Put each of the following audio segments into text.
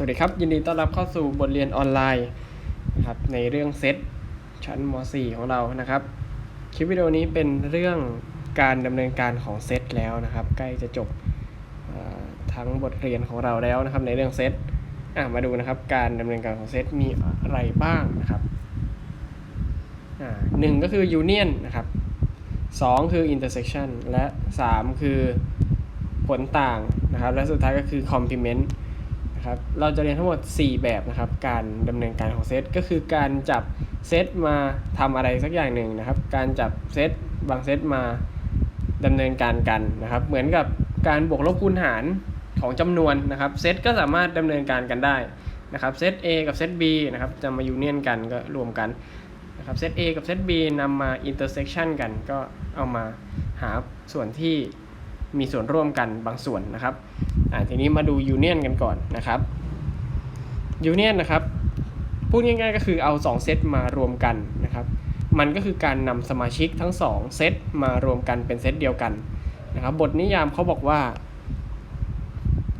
สวัสดีครับ ยินดีต้อนรับเข้าสู่บทเรียนออนไลน์นะครับในเรื่องเซตชั้นม .4 ของเรานะครับ คลิปวิดีโอนี้เป็นเรื่องการดำเนินการของเซตแล้วนะครับ ใกล้จะจบทั้งบทเรียนของเราแล้วนะครับ ในเรื่องเซตมาดูนะครับ การดำเนินการของเซตมีอะไรบ้างนะครับหนึ่งก็คือ union นะครับสองคือ intersection และสามคือผลต่างนะครับ และสุดท้ายก็คือ complement นะครับ เราจะเรียนทั้งหมด 4 แบบนะครับ การดำเนินการของเซตก็คือการจับเซตมาทำอะไรสักอย่างหนึ่งนะครับ การจับเซตบางเซตมาดำเนินการกันนะครับ เหมือนกับการบวกลบคูณหารของจำนวนนะครับ เซตก็สามารถดำเนินการกันได้นะครับ เซต A กับเซต B นะครับ จะมายูเนียนกันก็รวมกันนะครับ เซต A กับเซต B นำมา intersection กันก็เอามาหาส่วนที่ มีส่วนร่วมกันบางส่วนนะครับอ่าทีนี้มาดูยูเนียนกันก่อนนะครับยูเนียนนะครับพูดง่ายๆก็คือเอา 2 เซตมารวมกันนะครับ มันก็คือการนำสมาชิกทั้ง 2 เซตมารวมกันเป็นเซตเดียวกันนะครับ บทนิยามเขาบอกว่า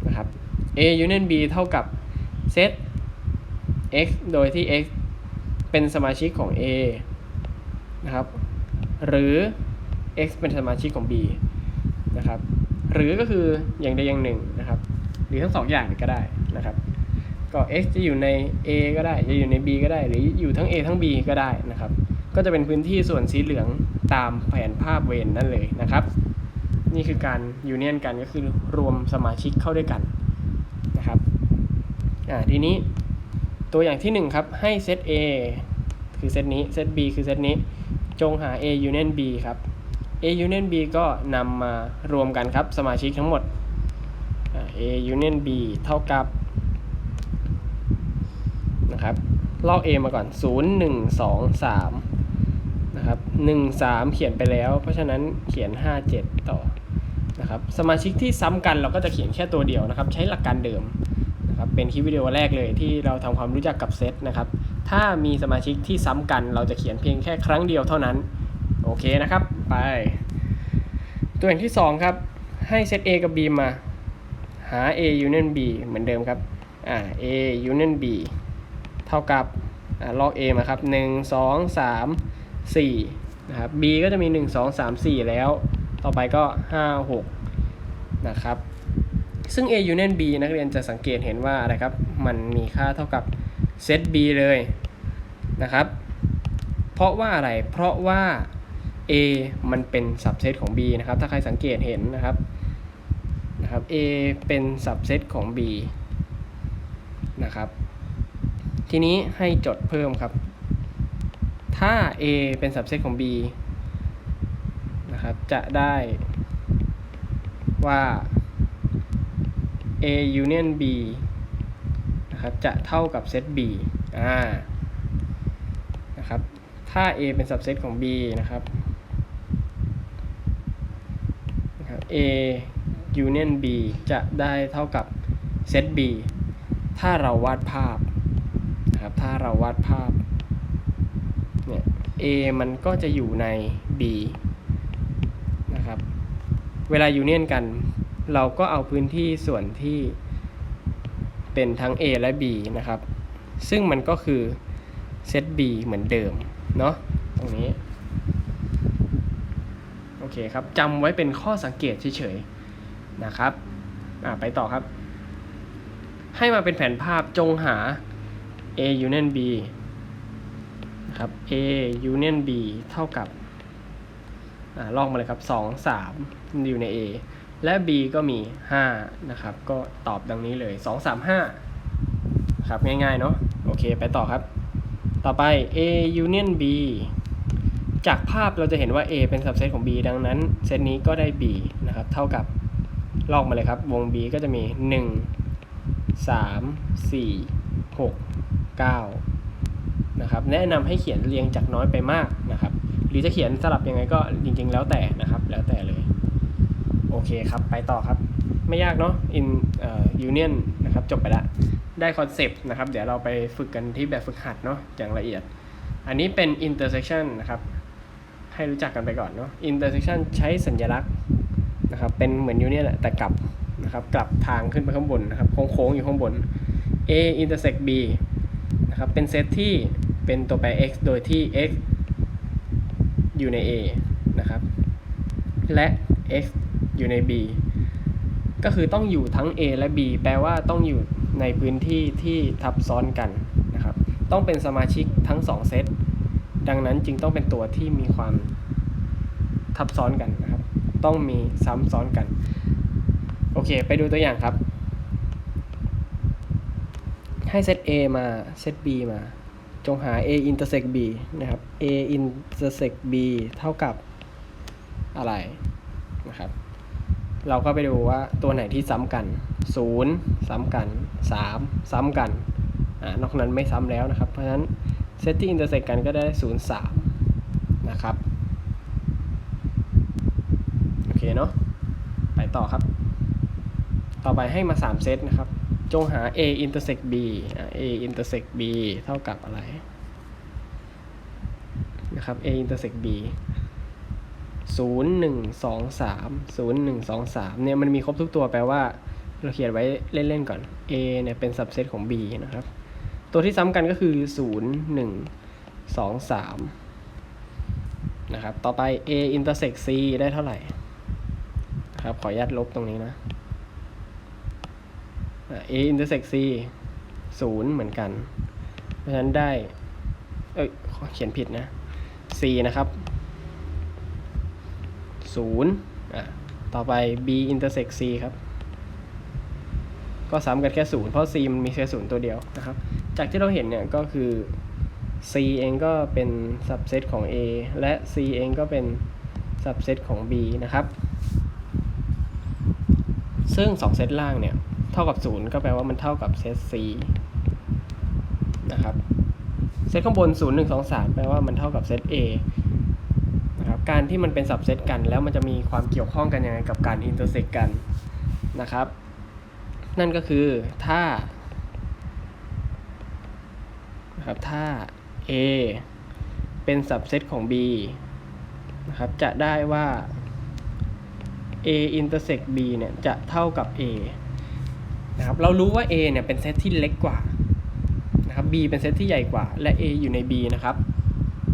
นะครับ A union B เท่ากับเซต x โดยที่ x เป็นสมาชิกของ A นะครับ หรือ x เป็นสมาชิกของ B นะครับ หรือก็คืออย่างใดอย่างหนึ่งนะครับ หรือทั้งสองอย่างก็ได้นะครับ ก็ x จะอยู่ใน a ก็ได้ จะอยู่ใน b ก็ได้ หรืออยู่ทั้ง a ทั้ง b ก็ได้นะครับ ก็จะเป็นพื้นที่ส่วนสีเหลืองตามแผนภาพเวนนั่นเลยนะครับ นี่คือการยูเนียนกันก็คือรวมสมาชิกเข้าด้วยกันนะครับอ่าทีนี้ตัวอย่างที่1ครับให้เซต A คือเซตนี้เซต B คือเซตนี้ จงหา A union B ครับ A union B ก็นำมารวมกันครับสมาชิกทั้งหมดอ่า A union B เท่ากับนะครับลอก A มาก่อน 0 1 2 3นะครับ1 3 เขียนไปแล้ว เพราะฉะนั้นเขียน 5 7 ต่อนะครับสมาชิกที่ซ้ำกันเราก็จะเขียนแค่ตัวเดียวนะครับ ใช้หลักการเดิมนะครับเป็นคลิปวิดีโอแรกเลยที่เราทำความรู้จักกับเซตนะครับถ้ามีสมาชิกที่ซ้ำกันเราจะเขียนเพียงแค่ครั้งเดียวเท่านั้น โอเคนะครับ ไป ตัวอย่างที่ 2 ครับ ให้เซต A กับ B มา หา A union B เหมือนเดิมครับ อ่า A union B เท่ากับอ่าลอก A มาครับ 1 2 3 4 นะครับ B ก็จะมี 1 2 3 4 แล้ว ต่อไปก็ 5 6 นะครับ ซึ่ง A union B นักเรียนจะสังเกตเห็นว่าอะไรครับ มันมีค่าเท่ากับเซต B เลยนะครับ เพราะว่าอะไร เพราะว่า A มันเป็น subset ของ B นะครับ ถ้าใครสังเกตเห็นนะครับนะครับ A เป็น subset ของ B นะครับ ทีนี้ให้จดเพิ่มครับ ถ้า A เป็น subset ของ B นะครับ จะได้ว่า A union B นะครับ จะเท่ากับเซต B อ่า นะครับ ถ้า A เป็น subset ของ B นะครับ A union B จะได้เท่ากับเซต B ถ้าเราวาดภาพนะครับถ้าเราวาดภาพเนี่ย A มันก็จะอยู่ใน B นะครับเวลายูเนียนกัน เราก็เอาพื้นที่ส่วนที่เป็นทั้ง A และ B นะครับ ซึ่งมันก็คือเซต B เหมือนเดิม เนาะตรงนี้ คครับจำไว้เป็นข้อสังเกตเฉยๆนะครับไปต่อครับ ให้มาเป็นแผนภาพจงหา A union B นะครับ A union B เท่ากับอลอกมาเลยครับ 2 3 อยู่ใน A และ B ก็มี 5 นะครับ ก็ตอบดังนี้เลย 2 3 5 ครับง่ายๆเนาะโอเคไปต่อครับ ต่อไป A union B จากภาพเราจะเห็นว่า A เป็น subset ของ B ดังนั้นเซตนี้ก็ได้ B นะครับ เท่ากับลอกมาเลยครับวง B ก็จะมี 1 3 4 6 9นะครับแนะนำให้เขียนเรียงจากน้อยไปมากนะครับ หรือจะเขียนสลับยังไงก็จริง ๆ แล้วแต่นะครับ แล้วแต่เลย โอเคครับ ไปต่อครับ ไม่ยากเนาะ in uh, union นะครับ จบไปละได้คอนเซปต์นะครับ เดี๋ยวเราไปฝึกกันที่แบบฝึกหัดเนาะอย่างละเอียด อันนี้เป็น intersection นะครับ ให้รู้จักกันไปก่อนเนาะ intersection ใช้สัญลักษณ์นะครับ เป็นเหมือนยูเนี่ยแหละ แต่กลับนะครับ กลับทางขึ้นไปข้างบนนะครับ โค้งๆอยู่ข้างบน A intersect B นะครับ เป็นเซตที่เป็นตัวแปร x โดยที่ x อยู่ใน A นะครับ และ x อยู่ใน B ก็คือต้องอยู่ทั้ง A และ B แปลว่าต้องอยู่ในพื้นที่ที่ทับซ้อนกันนะครับ ต้องเป็นสมาชิกทั้ง 2 เซต ดังนั้นจึงต้องเป็นตัวที่มีความทับซ้อนกันนะครับ ต้องมีซ้ำซ้อนกัน โอเค ไปดูตัวอย่างครับ ให้เซต A มาเซต B มา จงหา A intersect B นะครับ A intersect B เท่ากับอะไรนะครับ เราก็ไปดูว่าตัวไหนที่ซ้ำกัน 0 ซ้ำกัน 3 ซ้ำกัน อ่านอกนั้นไม่ซ้ำแล้วนะครับ เพราะฉะนั้น เซตที่ intersect กันก็ได้ 0 3 นะครับ โอเคเนาะ ไปต่อครับ ต่อไปให้มา 3 เซตนะครับ จงหา A intersect B อ่า A intersect B เท่ากับอะไร นะครับ A intersect B 0 1 2 3 0 1 2 3เนี่ยมันมีครบทุกตัวแปลว่า เราเขียนไว้เล่น ๆ ก่อน A เนี่ยเป็น subset ของ B นะครับ ตัวที่ซ้ำกันก็คือ 0 1 2 3 นะครับ ต่อไป A intersect C ได้เท่าไหร่นะครับ ขออนุญาตลบตรงนี้นะ A intersect C 0 เหมือนกัน เพราะฉะนั้นได้ เอ้ยขอเขียนผิดนะ C นะครับ 0 อะ ต่อไป B intersect C ครับ ก็ซ้ำกันแค่ 0 เพราะ C มันมีแค่0ตัวเดียวนะครับ จากที่เราเห็นเนี่ยก็คือ C เองก็เป็น subset ของ A และ C เองก็เป็น subset ของ B นะครับ ซึ่ง 2 เซตล่างเนี่ย เท่ากับ 0 ก็แปลว่ามันเท่ากับเซต C นะครับ เซตข้างบน 0 1 2 3 แปลว่ามันเท่ากับเซต A นะครับการที่มันเป็นสับเซตกัน แล้วมันจะมีความเกี่ยวข้องกันยังไงกับการอินเตอร์เซกกันนะครับ นั่นก็คือถ้า นะครับถ้า A เป็นสับเซตของ B นะครับจะได้ว่า A intersect B เนี่ยจะเท่ากับ A นะครับเรารู้ว่า A เนี่ยเป็นเซตที่เล็กกว่านะครับ B เป็นเซตที่ใหญ่กว่า และ A อยู่ใน B นะครับ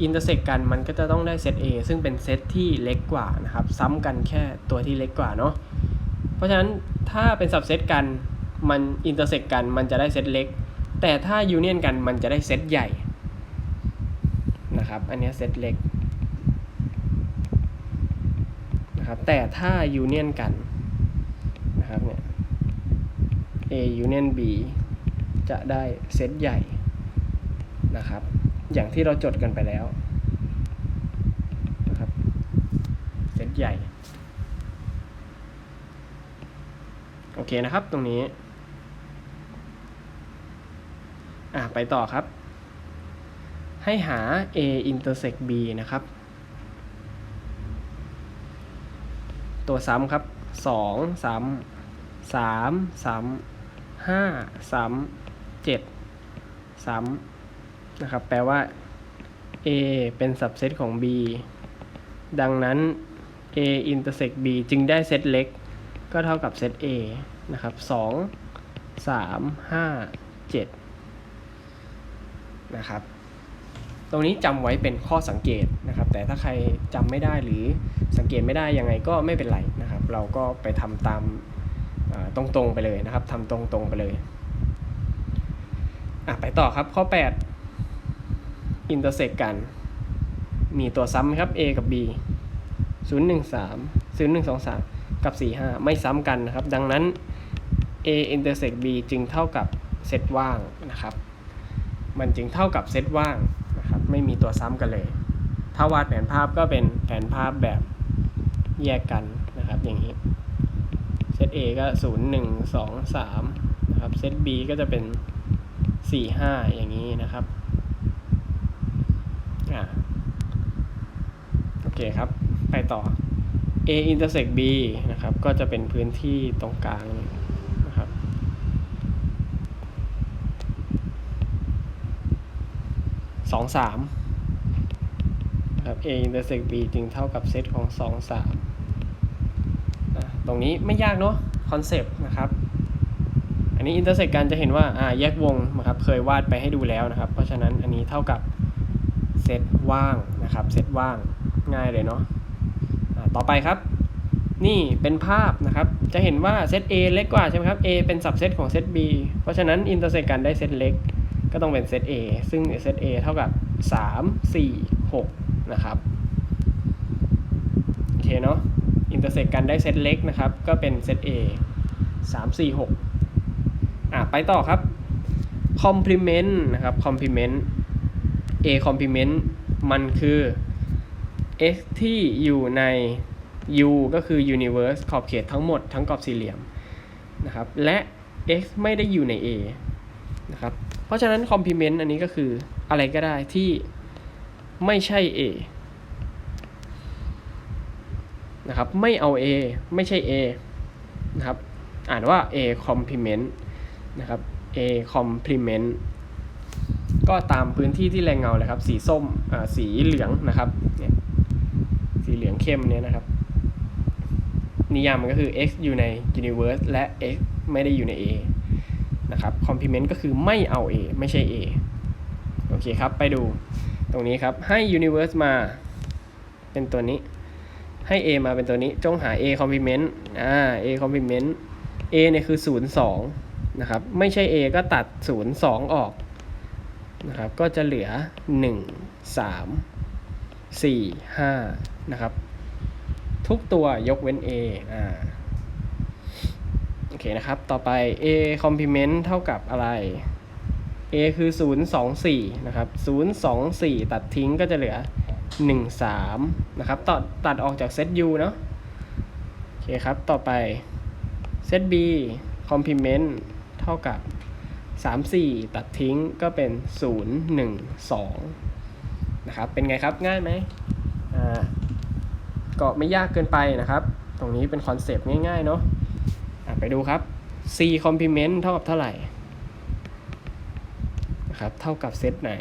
อินเตอร์เซกกันมันก็จะต้องได้เซต A ซึ่งเป็นเซตที่เล็กกว่านะครับซ้ำกันแค่ตัวที่เล็กกว่าเนาะเพราะฉะนั้นถ้าเป็นสับเซตกันมันอินเตอร์เซกกันมันจะได้เซตเล็ก แต่ถ้ายูเนียนกันมันจะได้เซตใหญ่นะครับ อันนี้เซตเล็กนะครับ แต่ถ้ายูเนียนกันนะครับเนี่ย A union B จะได้เซตใหญ่นะครับ อย่างที่เราจดกันไปแล้วนะครับ เซตใหญ่ โอเคนะครับตรงนี้ อะไปต่อครับ ให้หา A intersect B นะครับ ตัวซ้ำครับ 2 ซ้ำ3 ซ้ำ5 ซ้ำ7 ซ้ำนะครับ แปลว่า A เป็น subset ของ B ดังนั้น A intersect B จึงได้เซตเล็ก ก็เท่ากับเซต A นะครับ 2 3 5 7 นะครับ ตรงนี้จำไว้เป็นข้อสังเกตนะครับ แต่ถ้าใครจำไม่ได้หรือสังเกตไม่ได้ยังไงก็ไม่เป็นไรนะครับ เราก็ไปทำตามตรงๆไปเลยนะครับทำตรงๆไปเลยอะไปต่อครับข้อ 8 intersect กัน มีตัวซ้ำไหมครับ A กับ B 0 1 3 0 1 2 3 กับ 4 5 ไม่ซ้ำกันนะครับ ดังนั้น A intersect B จึงเท่ากับเซตว่างนะครับ มันจึงเท่ากับเซตว่างนะครับไม่มีตัวซ้ำกันเลย ถ้าวาดแผนภาพก็เป็นแผนภาพแบบแยกกันนะครับอย่างนี้เซต A ก็ 0 1 2 3นะครับเซต B ก็จะเป็น 4 5 อย่างนี้นะครับอ่าโอเคครับ ไปต่อ A intersect B นะครับ ก็จะเป็นพื้นที่ตรงกลางนะครับ สองสามนะครับ A intersect B จึงเท่ากับเซตของสองสามตรงนี้ไม่ยากเนาะคอนเซปต์นะครับ อันนี้อินเตอร์เซกกันจะเห็นว่าอ่าแยกวงนะครับ เคยวาดไปให้ดูแล้วนะครับ เพราะฉะนั้นอันนี้เท่ากับเซตว่างนะครับเซตว่างง่ายเลยเนาะต่อไปครับ นี่เป็นภาพนะครับ จะเห็นว่าเซต A เล็กกว่าใช่ไหมครับ A เป็นสับเซตของเซต B เพราะฉะนั้นอินเตอร์เซกกันได้เซตเล็ก ก็ต้องเป็นเซต A ซึ่งเซต A เท่ากับ 3 4 6 นะครับ โอเคเนาะอินเตอร์เซกกันได้เซตเล็กนะครับ ก็เป็นเซต A 3 4 6 อะ ไปต่อครับ complement นะครับ complement A complement มันคือ x ที่อยู่ใน u ก็คือ universe ขอบเขตทั้งหมดทั้งกรอบสี่เหลี่ยมนะครับ และ x ไม่ได้อยู่ใน A นะครับ ราะฉะนั้น complement อันนี้ก็คืออะไรก็ได้ที่ไม่ใช่ A นะครับ ไม่เอา A ไม่ใช่ A นะครับ อ่านว่า A complement นะครับ A complement ก็ตามพื้นที่ที่แรงเงาเลยครับ สีส้มอ่าสีเหลืองนะครับเนี่ยสีเหลืองเข้มเนี่ยนะครับ นิยามมันก็คือ x อยู่ใน universe และ x ไม่ได้อยู่ใน A นะครับ complement ก็คือไม่เอา A ไม่ใช่ A โอเคครับ ไปดูตรงนี้ครับ ให้ universe มาเป็นตัวนี้ ให้ A มาเป็นตัวนี้ จงหา A complement อ่า A complement A เนี่ยคือ 0 2 นะครับ ไม่ใช่ A ก็ตัด 0 2 ออกนะครับ ก็จะเหลือ 1 3 4 5 นะครับ ทุกตัวยกเว้น A อ่า โอเคนะครับ ต่อไป A complement เท่ากับอะไร A คือ 0 2 4 นะครับ 0 2 4 ตัดทิ้งก็จะเหลือ 1 3 นะครับตัดตัดออกจากเซต U เนาะโอเคครับ ต่อไปเซต B complement เท่ากับ 3 4 ตัดทิ้งก็เป็น 0 1 2 นะครับ เป็นไงครับง่ายไหมอ่าก็ไม่ยากเกินไปนะครับ ตรงนี้เป็นคอนเซปต์ง่ายๆเนาะะ ไปดูครับ C complement เท่ากับเท่าไหร่นะครับเท่ากับเซตไหน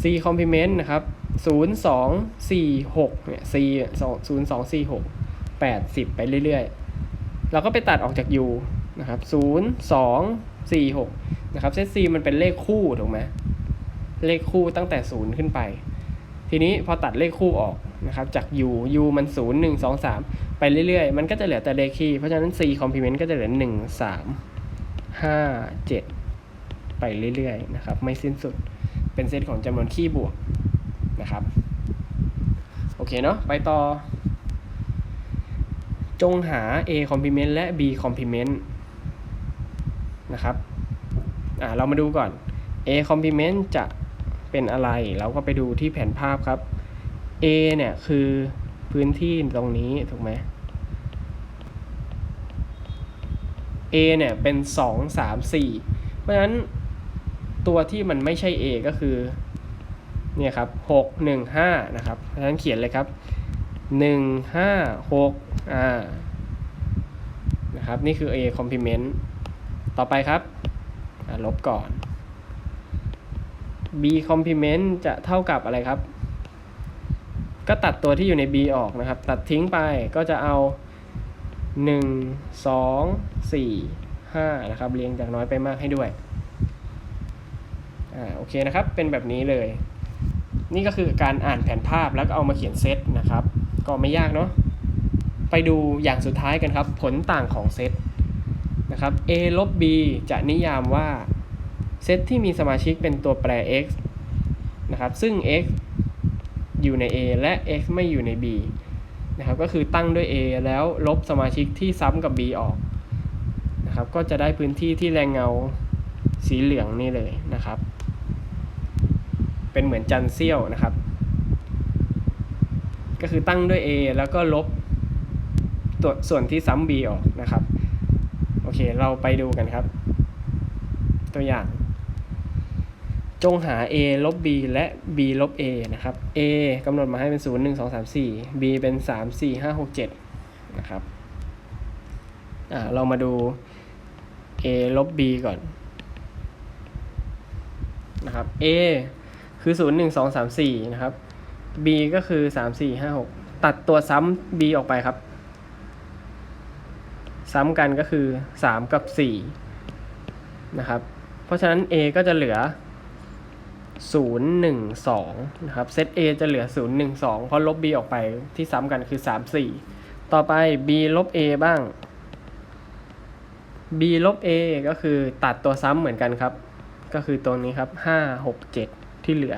C complement นะครับ0 2 4 6เนี่ย C 0 2 4 6 8 10 ไปเรื่อยๆ เราก็ไปตัดออกจาก U นะครับ0 2 4 6นะครับเซต C มันเป็นเลขคู่ถูกไหมเลขคู่ตั้งแต่ 0 ขึ้นไป ทีนี้พอตัดเลขคู่ออก นะครับจาก u u มัน 0 1 2 3 ไปเรื่อยๆ มันก็จะเหลือแต่เลขคี่ เพราะฉะนั้น c complement ก็จะเหลือ 1 3 5 7 ไปเรื่อยๆนะครับไม่สิ้นสุดเป็นเซตของจำนวนคี่บวกนะครับโอเคเนาะไปต่อ จงหา a complement และ b complement นะครับอ่าเรามาดูก่อน a complement จะเป็นอะไร เราก็ไปดูที่แผนภาพครับ A เนี่ยคือพื้นที่ตรงนี้ถูกไหม A เนี่ยเป็น 2 3 4 เพราะฉะนั้นตัวที่มันไม่ใช่ A ก็คือเนี่ยครับ6 1 5นะครับ เพราะฉะนั้นเขียนเลยครับ 1 5 6อ่านะครับนี่คือ A complement ต่อไปครับลบก่อน b complement จะเท่ากับอะไรครับ ก็ตัดตัวที่อยู่ใน b ออกนะครับ ตัดทิ้งไปก็จะเอา 1 2 4 5 นะครับ เรียงจากน้อยไปมากให้ด้วย อ่า โอเคนะครับ เป็นแบบนี้เลย นี่ก็คือการอ่านแผนภาพแล้วก็เอามาเขียนเซตนะครับ ก็ไม่ยากเนาะ ไปดูอย่างสุดท้ายกันครับ ผลต่างของเซตนะครับ a ลบ b จะนิยามว่าเซตที่มีสมาชิกเป็นตัวแปร x นะครับ ซึ่ง x อยู่ใน A และ x ไม่อยู่ใน B นะครับก็คือตั้งด้วย A แล้วลบสมาชิกที่ซ้ำกับ B ออกนะครับก็จะได้พื้นที่ที่แรงเงาสีเหลืองนี่เลยนะครับ เป็นเหมือนจันเซี่ยวนะครับ ก็คือตั้งด้วย A แล้วก็ลบตัวส่วนที่ซ้ำ B ออกนะครับ โอเค เราไปดูกันครับ ตัวอย่าง จงหา a ลบ b และ b ลบ a นะครับ a กำหนดมาให้เป็น 0 1 2 3 4 b เป็น 3 4 5 6 7 นะครับอ่าเรามาดู a ลบ b ก่อนนะครับ a คือ 0 1 2 3 4 นะครับ b ก็คือ 3 4 5 6 ตัดตัวซ้ำ b ออกไปครับ ซ้ำกันก็คือ 3 กับ 4 นะครับ เพราะฉะนั้น A ก็จะเหลือ 0 1 2นะครับเซต A จะเหลือ 0 1 2 เพราะลบ B ออกไปที่ซ้ำกันคือ 3 4 ต่อไป B ลบ A บ้าง B ลบ A ก็คือตัดตัวซ้ำเหมือนกันครับ ก็คือตรงนี้ครับ 5 6 7 ที่เหลือ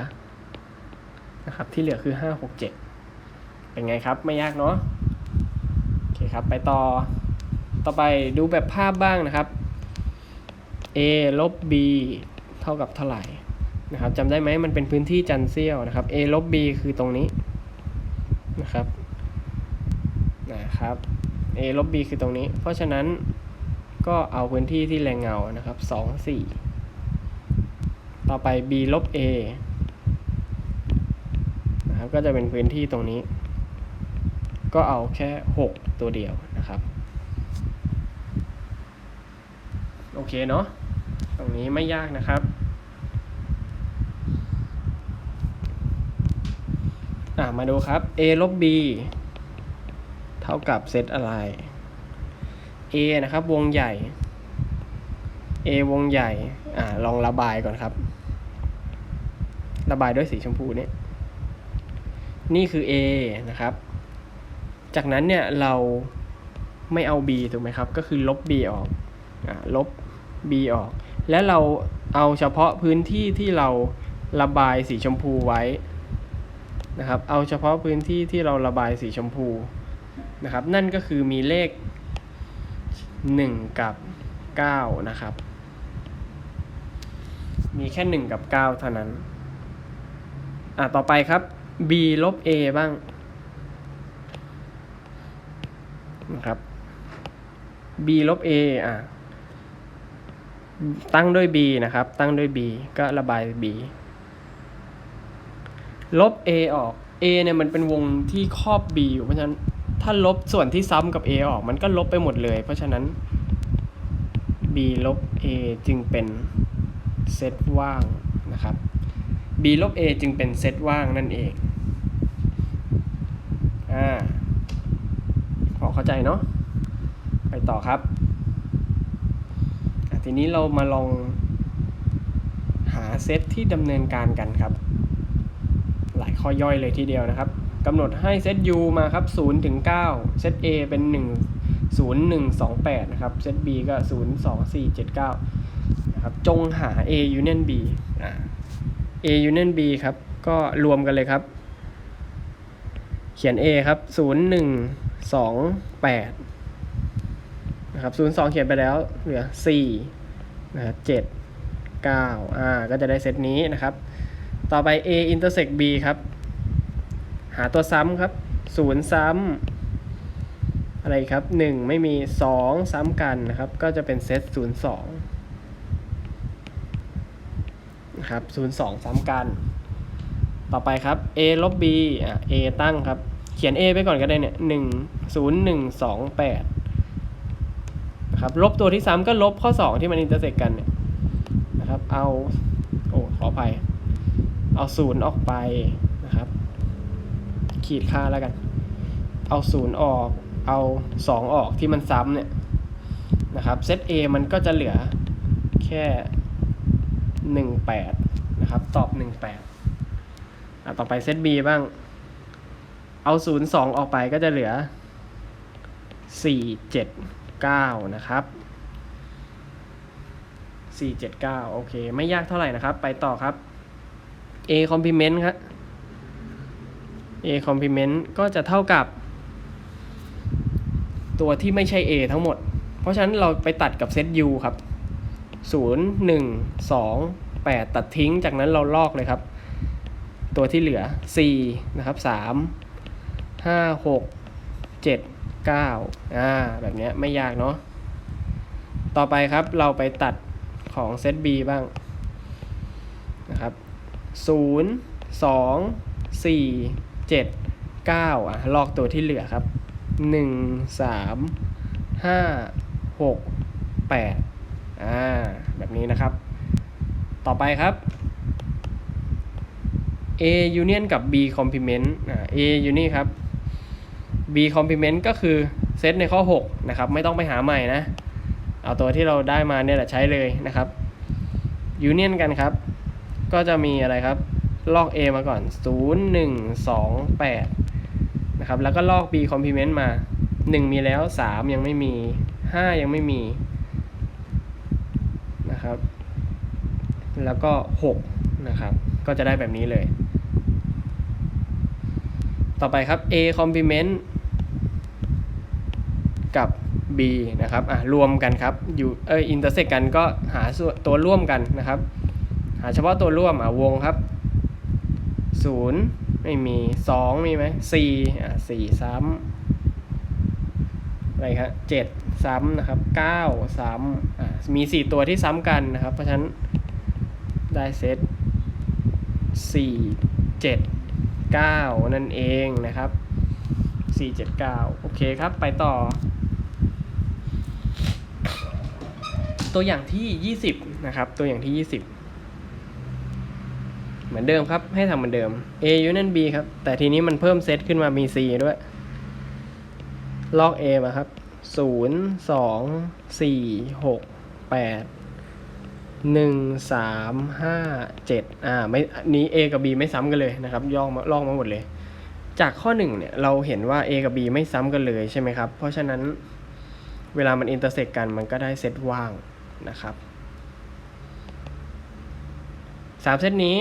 นะครับที่เหลือคือ 5 6 7 เป็นไงครับไม่ยากเนาะโอเคครับไปต่อต่อไปดูแบบภาพบ้างนะครับ a ลบ b เท่ากับเท่าไหร่ นะครับจำได้ไหมมันเป็นพื้นที่จันเซียวนะครับ a ลบ b คือตรงนี้นะครับนะครับ a ลบ b คือตรงนี้ เพราะฉะนั้นก็เอาพื้นที่ที่แรงเงานะครับ2 4 ต่อไป b ลบ a นะครับก็จะเป็นพื้นที่ตรงนี้ ก็เอาแค่ 6 ตัวเดียวนะครับ โอเคเนาะตรงนี้ไม่ยากนะครับ อะมาดูครับ a ลบ b เท่ากับเซตอะไร a นะครับ วงใหญ่ a วงใหญ่ อ่าลองระบายก่อนครับ ระบายด้วยสีชมพูเนี่ย นี่คือ a นะครับ จากนั้นเนี่ยเราไม่เอา b ถูกไหมครับ ก็คือลบ b ออกอ่าลบ b ออก และเราเอาเฉพาะพื้นที่ที่เราระบายสีชมพูไว้ นะครับ เอาเฉพาะพื้นที่ที่เราระบายสีชมพูนะครับ นั่นก็คือมีเลข 1 กับ 9 นะครับ มีแค่ 1 กับ 9 เท่านั้น อะ ต่อไปครับ b ลบ a บ้างนะครับ b ลบ a อะ ตั้งด้วย b นะครับ ตั้งด้วย b ก็ระบาย b ลบ a ออก a เนี่ยมันเป็นวงที่ครอบ b อยู่เพราะฉะนั้นถ้าลบส่วนที่ซ้ำกับ a ออก มันก็ลบไปหมดเลย เพราะฉะนั้น b ลบ a จึงเป็นเซตว่างนะครับ b ลบ a จึงเป็นเซตว่างนั่นเองอ่าพอเข้าใจเนาะไปต่อครับทีนี้เรามาลองหาเซตที่ดำเนินการกันครับ ข้อย่อยเลยทีเดียวนะครับกำหนดให้เซต u มาครับ0ถึง9เซต a เป็น 1 0 1 2 8นะครับเซต b ก็ 0 2 4 7 9นะครับจงหา a union b a union b ครับก็รวมกันเลยครับ เขียน a ครับ 0 1 2 8นะครับ02 เขียนไปแล้วเหลือ4นะ7 9อ่าก็จะได้เซตนี้นะครับ ต่อไป a intersect b ครับ หาตัวซ้ำครับ0ซ้ำอะไรครับ 1 ไม่มี 2 ซ้ำกันนะครับ ก็จะเป็นเซต02นะครับ02 ซ้ำกัน ต่อไปครับ a ลบ b อะ a ตั้งครับ เขียน a ไปก่อนก็ได้เนี่ย1 0 1 2 8นะครับ ลบตัวที่ซ้ำก็ลบข้อ 2 ที่มันอินเตอร์เซกกันเนี่ยนะครับ เอา โอ้ ขออภัย เอาศูนย์ออกไปนะครับ ขีดค่าแล้วกัน เอาศูนย์ออก เอาสองออกที่มันซ้ำเนี่ยนะครับเซต A มันก็จะเหลือแค่หนึ่งแปดนะครับ ตอบหนึ่งแปดอะต่อไปเซต B บ้าง เอาศูนย์สองออกไปก็จะเหลือสี่เจ็ดเก้านะครับสี่เจ็ดเก้าโอเค ไม่ยากเท่าไหร่นะครับ ไปต่อครับ a complement ครับ a complement ก็จะเท่ากับ ตัวที่ไม่ใช่ a ทั้งหมด เพราะฉะนั้นเราไปตัดกับเซต u ครับ 0 1 2 8 ตัดทิ้ง จากนั้นเราลอกเลยครับ ตัวที่เหลือ 4 นะครับ 3 5 6 7 9อ่า แบบนี้ไม่ยากเนาะ ต่อไปครับเราไปตัดของเซต b บ้างนะครับ ศูนย์สองสี่เจ็ดเก้าอะลอกตัวที่เหลือครับหนึ่งสามห้าหกแปดอ่าแบบนี้นะครับ ต่อไปครับ A union กับ B complement อ่า A union ครับ B complement ก็คือเซตในข้อ 6 นะครับ ไม่ต้องไปหาใหม่นะ เอาตัวที่เราได้มาเนี่ยแหละใช้เลยนะครับยูเนียนกันครับ ก็จะมีอะไรครับ ลอก A มาก่อน 0 1 2 8 นะครับ แล้วก็ลอก B complement มา 1 มีแล้ว 3 ยังไม่มี 5 ยังไม่มี นะครับ แล้วก็ 6 นะครับ ก็จะได้แบบนี้เลย ต่อไปครับ A complement กับ B นะครับ อะ รวมกันครับ อยู่ เอ้ยอินเตอร์เซกกันก็หาตัวร่วมกันนะครับ หาเฉพาะตัวร่วมอะวงครับ0ไม่มี2มีไหม4อะ4ซ้ำอะไรครับ7ซ้ำนะครับ9ซ้ำอะมี4ตัวที่ซ้ำกันนะครับ เพราะฉะนั้นได้เซต4 7 9นั่นเองนะครับ4 7 9โอเคครับไปต่อ ตัวอย่างที่20นะครับ ตัวอย่างที่20 เหมือนเดิมครับ ให้ทำเหมือนเดิม A union B ครับ แต่ทีนี้มันเพิ่มเซตขึ้นมามี C ด้วย ลอก A มาครับ 0 2 4 6 8 1 3 5 7 อ่า ไม่ นี้ A กับ B ไม่ซ้ำกันเลยนะครับ ย่องมาลอกมาหมดเลย จากข้อ 1 เนี่ย เราเห็นว่า A กับ B ไม่ซ้ำกันเลยใช่ไหมครับ เพราะฉะนั้นเวลามันอินเตอร์เซกกันมันก็ได้เซตว่างนะครับสามเซตนี้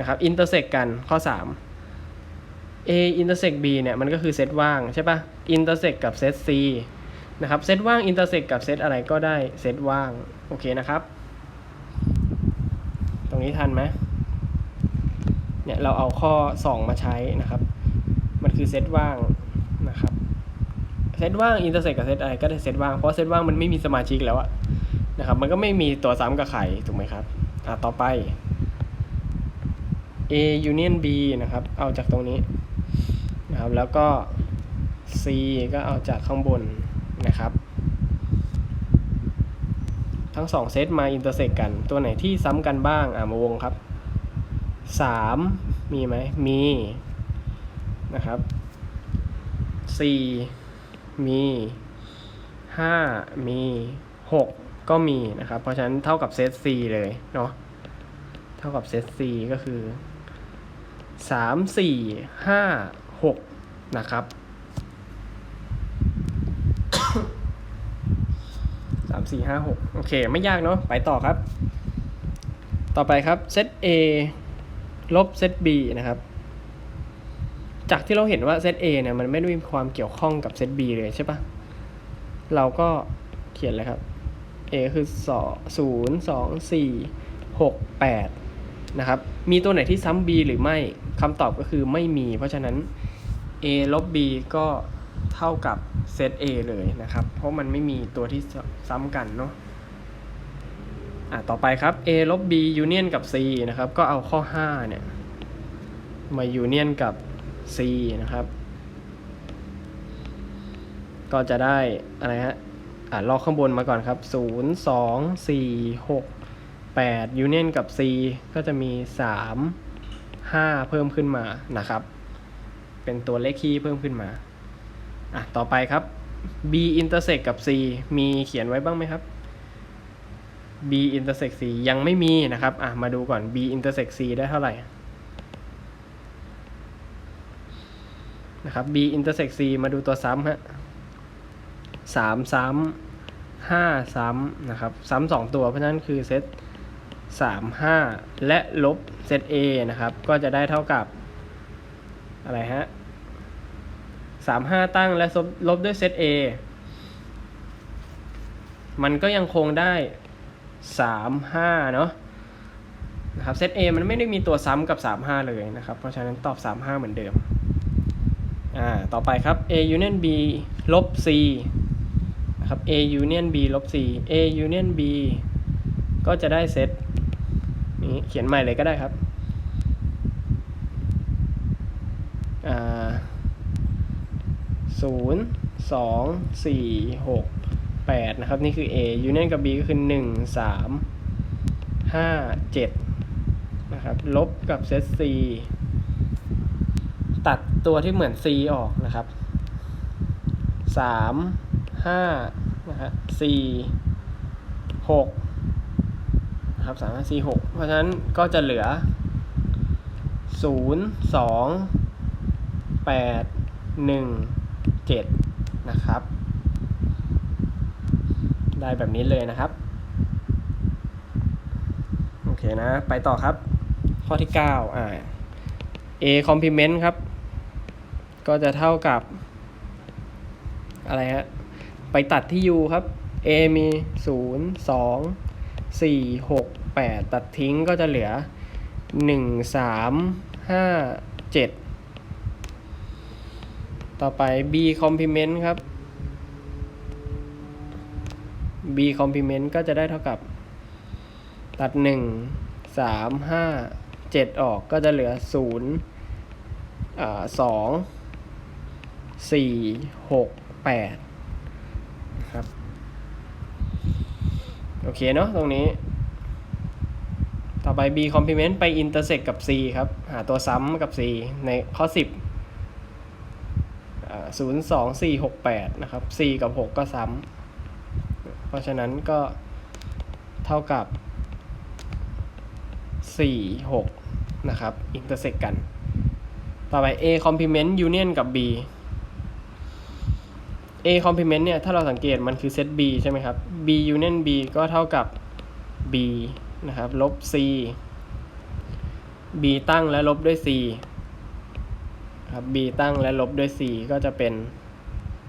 นะครับอินเตอร์เซกกันข้อ 3 A อินเตอร์เซก B เนี่ยมันก็คือเซตว่างใช่ปะอินเตอร์เซกกับเซต C นะครับเซตว่างอินเตอร์เซกกับเซตอะไรก็ได้เซตว่าง โอเคนะครับ ตรงนี้ทันไหมเนี่ยเราเอาข้อ 2 มาใช้นะครับ มันคือเซตว่างนะครับเซตว่างอินเตอร์เซกกับเซตอะไรก็ได้เซตว่างเพราะเซตว่างมันไม่มีสมาชิกแล้วอะนะครับมันก็ไม่มีตัวซ้ำกับใครถูกไหมครับอะต่อไป A union B นะครับ เอาจากตรงนี้นะครับ แล้วก็ C ก็เอาจากข้างบนนะครับ ทั้งสองเซตมาอินเตอร์เซกกัน ตัวไหนที่ซ้ำกันบ้าง อ่ามาวงครับ 3 มีไหม มีนะครับ 4 มี 5 มี 6 ก็มีนะครับ เพราะฉะนั้นเท่ากับเซต C เลยเนาะ เท่ากับเซต C ก็คือ สามสี่ห้าหกนะครับสามสี่ห้าหกโอเค ไม่ยากเนาะไปต่อครับ ต่อไปครับเซต A ลบเซต B นะครับ จากที่เราเห็นว่าเซต A เนี่ยมันไม่ได้มีความเกี่ยวข้องกับเซต B เลยใช่ปะเราก็เขียนเลยครับ A คือสองศูนย์สองสี่หกแปดนะครับ มีตัวไหนที่ซ้ำ b หรือไม่ คำตอบก็คือไม่มี เพราะฉะนั้น a ลบ b ก็เท่ากับเซต a เลยนะครับ เพราะมันไม่มีตัวที่ซ้ำกันเนาะอะต่อไปครับ a ลบ b ยูเนียนกับ c นะครับ ก็เอาข้อ 5 เนี่ย มายูเนียนกับ c นะครับ ก็จะได้อะไรฮะอะลอกข้างบนมาก่อนครับ 0 2 4 6 8 Union กับ C ก็จะมี 3 5 เพิ่มขึ้นมานะครับ เป็นตัวเลขคี่เพิ่มขึ้นมาอะต่อไปครับ B intersect กับ C มีเขียนไว้บ้างไหมครับ B intersect C ยังไม่มีนะครับอะมาดูก่อน B intersect C ได้เท่าไหร่นะครับ B intersect C มาดูตัวซ้ำฮะสามซ้ำห้าซ้ำนะครับ ซ้ำสองตัวเพราะนั้นคือเซต สามห้าและลบเซต A นะครับ ก็จะได้เท่ากับ อะไรฮะสามห้าตั้งและลบด้วยเซต A มันก็ยังคงได้สามห้าเนาะนะครับเซต A มันไม่ได้มีตัวซ้ำกับสามห้าเลยนะครับ เพราะฉะนั้นตอบสามห้าเหมือนเดิม อ่า ต่อไปครับ A union B ลบ C นะครับ A union B ลบ C A union B ก็จะได้เซต นี้เขียนใหม่เลยก็ได้ครับศูนย์สองสี่หกแปดนะครับ นี่คือ A union กับ B ก็คือหนึ่งสามห้าเจ็ดนะครับ ลบกับเซต C ตัดตัวที่เหมือน C ออกนะครับสามห้านะฮะสี่หก นะครับสามห้าสี่หกเพราะฉะนั้นก็จะเหลือศูนย์สองแปดหนึ่งเจ็ดนะครับ ได้แบบนี้เลยนะครับ โอเคนะ ไปต่อครับ ข้อที่9อ่า a complement ครับ ก็จะเท่ากับ อะไรฮะ ไปตัดที่ u ครับ a มี0 2 4 6 8 ตัดทิ้งก็จะเหลือ 1 3 5 7 ต่อไป b complement ครับ b complement ก็จะได้เท่ากับ ตัด 1 3 5 7 ออกก็จะเหลือ 0 อ่า 2 4 6 8 ครับ โอเคเนาะตรงนี้ ต่อไป b complement ไป intersect กับ c ครับ หาตัวซ้ำกับ c ในข้อ 10อ่า0 2 4 6 8 นะครับ c กับ 6 ก็ซ้ำ เพราะฉะนั้นก็เท่ากับ 4 6 นะครับ intersect กัน ต่อไป A complement union กับ B A complement เนี่ย ถ้าเราสังเกตมันคือเซต B ใช่ไหมครับ B union B ก็เท่ากับ B นะครับลบ C B ตั้งและลบด้วย C ครับ B ตั้งและลบด้วย C ก็จะเป็น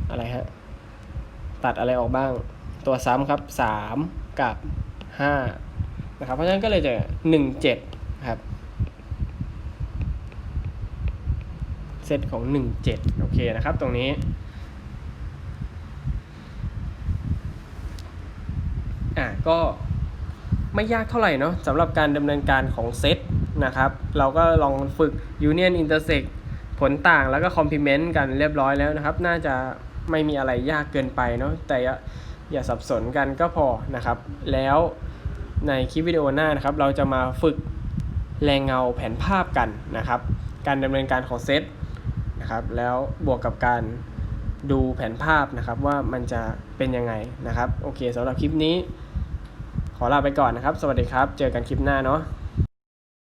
อะไรฮะ ตัดอะไรออกบ้าง ตัวซ้ำครับ 3 กับ 5 นะครับ เพราะฉะนั้นก็เลยจะ 1 7 ครับ เซตของ 1 7 โอเคนะครับ ตรงนี้อะก็ ไม่ยากเท่าไหร่เนาะสำหรับการดำเนินการของเซตนะครับ เราก็ลองฝึก Union Intersect ผลต่างแล้วก็ Complement กันเรียบร้อยแล้วนะครับ น่าจะไม่มีอะไรยากเกินไปเนาะแต่อย่าอย่าสับสนกันก็พอนะครับ แล้วในคลิปวิดีโอหน้านะครับ เราจะมาฝึกแรงเงาแผนภาพกันนะครับ การดำเนินการของเซตนะครับ แล้วบวกกับการดูแผนภาพนะครับว่ามันจะเป็นยังไงนะครับ โอเคสำหรับคลิปนี้ ขอลาไปก่อนนะครับ สวัสดีครับ เจอกันคลิปหน้าเนาะ